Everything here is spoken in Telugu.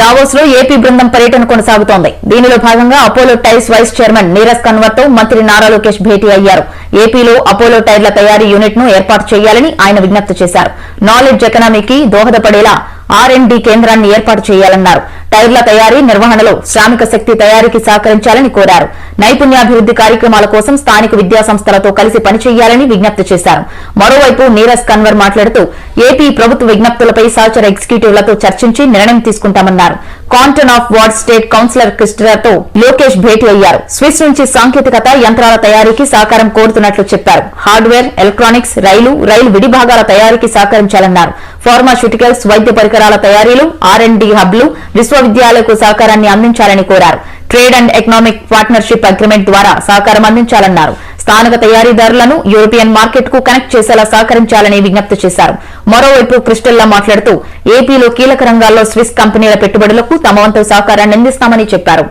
దావోస్లో ఏపీ బృందం పర్యటన కొనసాగుతోంది. దీనిలో భాగంగా Apollo Tyres vice chairman Neeraj కన్వర్తో మంత్రి నారా లోకేష్ భేటీ అయ్యారు. ఏపీలో అపోలో టైర్ల తయారీ యూనిట్ను ఏర్పాటు చేయాలని ఆయన విజ్ఞప్తి చేశారు. నాలెడ్జ్ ఎకనామీకి దోహదపడేలా ఆర్ డి కేంద్రాన్ని ఏర్పాటు చేయాలన్నారు. టైర్ల తయారీ నిర్వహణలో శ్రామిక శక్తి తయారీకి సహకరించాలని కోరారు. నైపుణ్యాభివృద్ది కార్యక్రమాల కోసం స్థానిక విద్యా సంస్థలతో కలిసి పనిచేయాలని విజ్ఞప్తి చేశారు. మరోవైపు నీరజ్ కన్వర్ మాట్లాడుతూ ఏపీ ప్రభుత్వ విజ్ఞప్తులపై సహచర ఎగ్జిక్యూటివ్లతో చర్చించి నిర్ణయం తీసుకుంటామన్నారు. Canton of Vaud state councillor క్రిస్టర్తో Lokesh భేటీ అయ్యారు. స్విస్ నుంచి సాంకేతికత యంత్రాల తయారీకి సహకారం కోరుతున్నట్లు చెప్పారు. హార్డ్వేర్ ఎలక్ట్రానిక్స్ రైలు రైలు విడిభాగాల తయారీకి సహకరించాలన్నారు. ఫార్మాస్యూటికల్స్ వైద్య పరికరాల తయారీలు ఆర్ అండ్ డి హబ్లు విశ్వవిద్యాలయాలకు సహకారాన్ని అందించాలని కోరారు. Trade and economic partnership agreement ద్వారా సహకారం అందించాలన్నారు. స్థానిక తయారీదారులను యూరోపియన్ మార్కెట్కు కనెక్ట్ చేసేలా సహకరించాలని విజ్ఞప్తి చేశారు. మరోవైపు క్రిస్టల్లా మాట్లాడుతూ ఏపీలో కీలక రంగాల్లో స్విస్ కంపెనీల పెట్టుబడులకు తమ వంతు సహకారాన్ని అందిస్తామని చెప్పారు.